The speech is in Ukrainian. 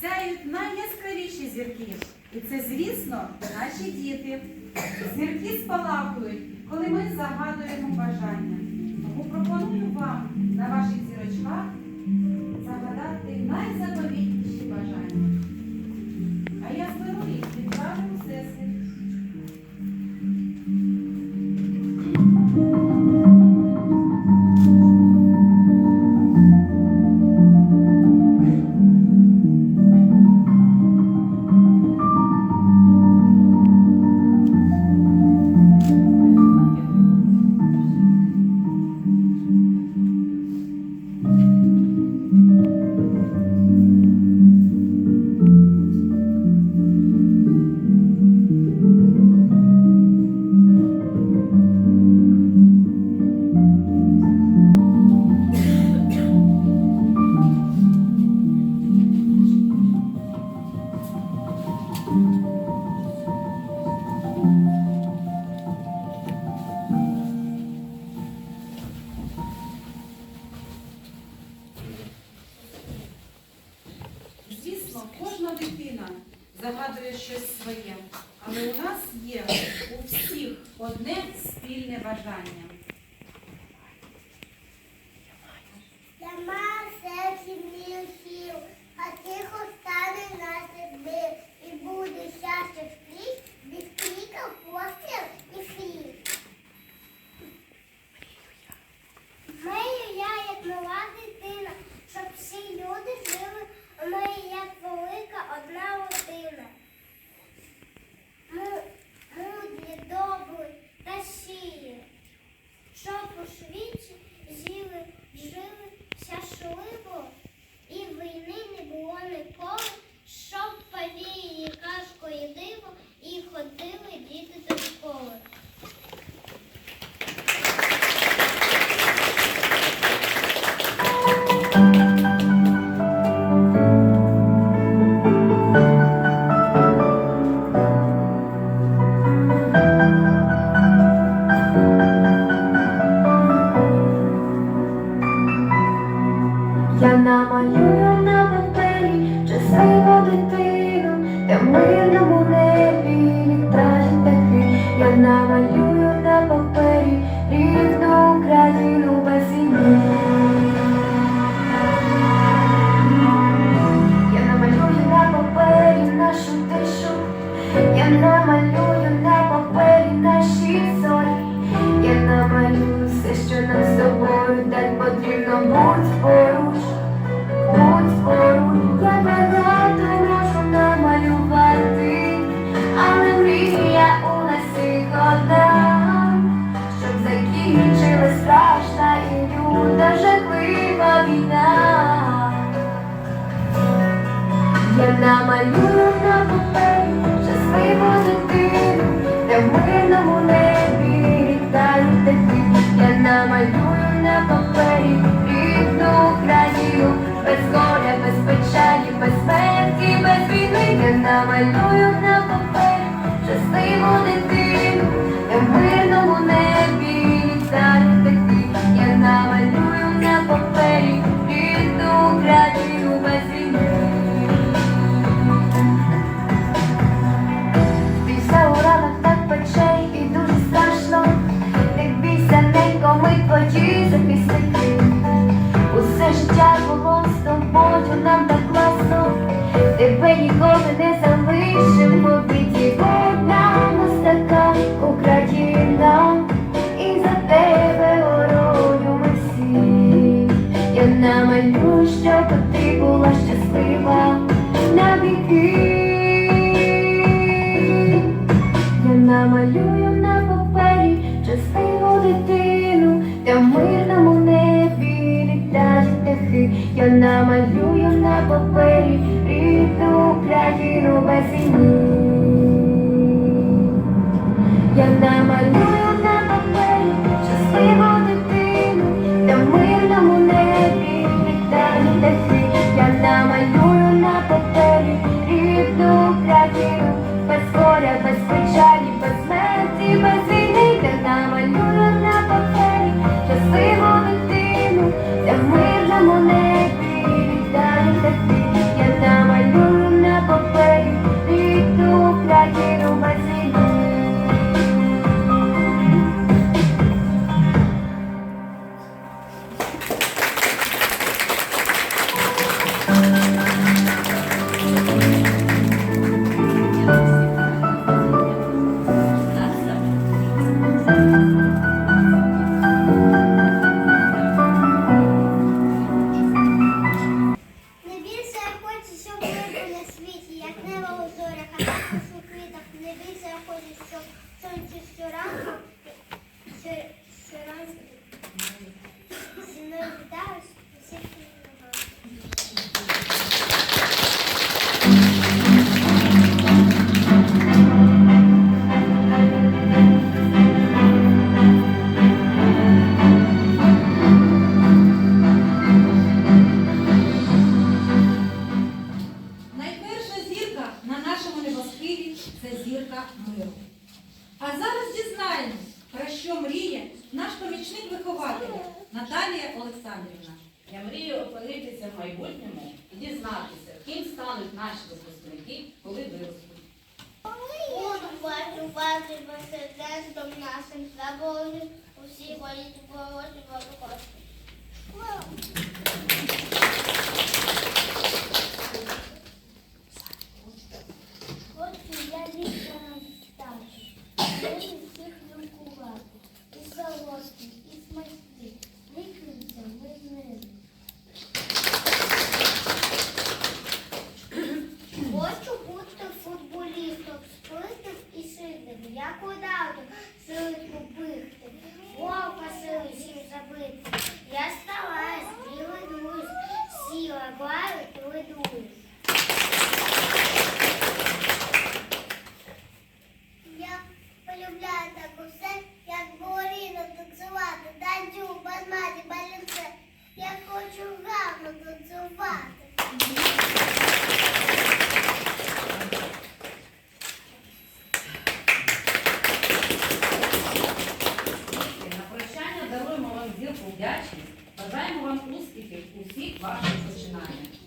сяють найяскравіші зірки. І це, звісно, наші діти. Зірки спалахують, коли ми загадуємо бажання. Тому пропоную вам на ваших зірочках Звісно, загадує щось своє, але у нас є у всіх одне спільне бажання. Щоб у з'їли, жили, вся шливо, і війни не було ніколи, щоб повіяли казкою диво і ходили діти до школи. Наші. Я намалюю все, що нам з тобою так потрібно, будь поруч, будь поруч, я багато можу намалювати, але мрія у нас всіх одна, щоб закінчилась страшна і люта жахлива війна. Я намалюю на папері щасливу дитину, де в мирному небі літають. Я намалюю на папері рідну Україну, без горя, без печалі, без смерті, без війни. Я намалюю на папері щасливу дитину, Я намалюю на папері щасливу дитину, Та в мирному небі літають птахи. Я намалюю на папері рідну країну без війни. Олександрівна, я мрію опинитися в майбутньому і дізнатися, ким стануть наші випускники, коли виростуть. Буду працювати президентом нашим заборів усі боліти вороті вороти. На прощання даруємо вам зірку вдячність. Бажаємо вам успіхів у всіх ваших починаннях.